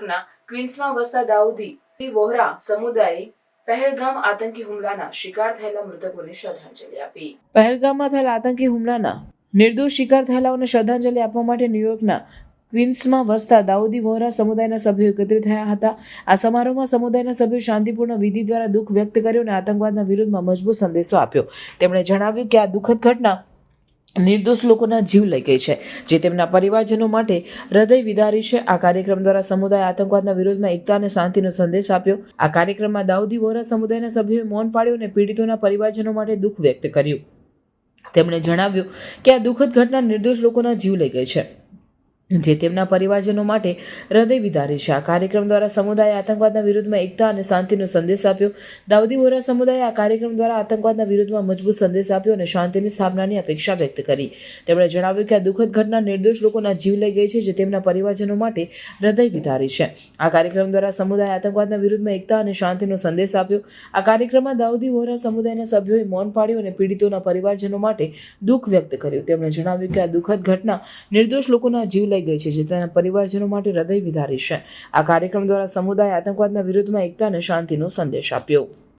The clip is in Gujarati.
ન્યુયોર્કના ક્વીન્સમાં વસતા દાઉદી વોહરા સમુદાયે પહેલગામ આતંકી હુમલાના શિકાર થયેલા મૃતકોને શ્રદ્ધાંજલિ આપી. પહેલગામમાં થયેલા આતંકી હુમલાના નિર્દોષ શિકાર થયેલાઓને શ્રદ્ધાંજલિ આપવા માટે ન્યુયોર્કના ક્વિન્સમાં વસતા દાઉદી વોહરા સમુદાયના સભ્યો એકત્રિત થયા હતા. આ સમારોહમાં સમુદાયના સભ્યો શાંતિપૂર્ણ વિધિ દ્વારા દુઃખ વ્યક્ત કર્યું અને આતંકવાદના વિરુદ્ધમાં મજબૂત સંદેશો આપ્યો. તેમણે જણાવ્યું કે આ દુઃખદ ઘટના નિર્દોષ લોકોના જીવ લઈ ગઈ છે, જે તેમના પરિવારજનો માટે હૃદય વિદારી છે. આ કાર્યક્રમ દ્વારા સમુદાય આતંકવાદના વિરોધમાં એકતા અને શાંતિનો સંદેશ આપ્યો. આ કાર્યક્રમમાં દાઉદી વોરા સમુદાયના સભ્યોએ મૌન પાડ્યું અને પીડિતોના પરિવારજનો માટે દુઃખ વ્યક્ત કર્યું. તેમણે જણાવ્યું કે આ દુઃખદ ઘટના નિર્દોષ લોકોના જીવ લઈ ગઈ છે. જે તેમના પરિવારજનો માટે હૃદય વિદારી છે. આ કાર્યક્રમ દ્વારા સમુદાય આતંકવાદના વિરુદ્ધમાં એકતા અને શાંતિનો સંદેશ આપ્યો. દાઉદી વોરા સમુદાયે આ કાર્યક્રમ દ્વારા આતંકવાદના વિરુદ્ધમાં મજબૂત સંદેશ આપ્યો અને શાંતિની સ્થાપનાની અપેક્ષા વ્યક્ત કરી. તેમણે જણાવ્યું કે આ દુઃખદ ઘટના નિર્દોષ લોકોના જીવ લઈ ગઈ છે જે તેમના પરિવારજનો માટે હૃદય વિદારી છે. આ કાર્યક્રમ દ્વારા સમુદાય આતંકવાદના વિરુદ્ધમાં એકતા અને શાંતિનો સંદેશ આપ્યો. આ કાર્યક્રમમાં દાઉદી વોરા સમુદાયના સભ્યોએ મૌન પાડ્યું અને પીડિતોના પરિવારજનો માટે દુઃખ વ્યક્ત કર્યું. તેમણે જણાવ્યું કે આ દુઃખદ ઘટના નિર્દોષ લોકોના જીવ લઈ ગઈ છે, જે તેના પરિવારજનો માટે હૃદય વિધારી છે. આ કાર્યક્રમ દ્વારા સમુદાય આતંકવાદના વિરુદ્ધમાં એકતા અને શાંતિનો સંદેશ આપ્યો.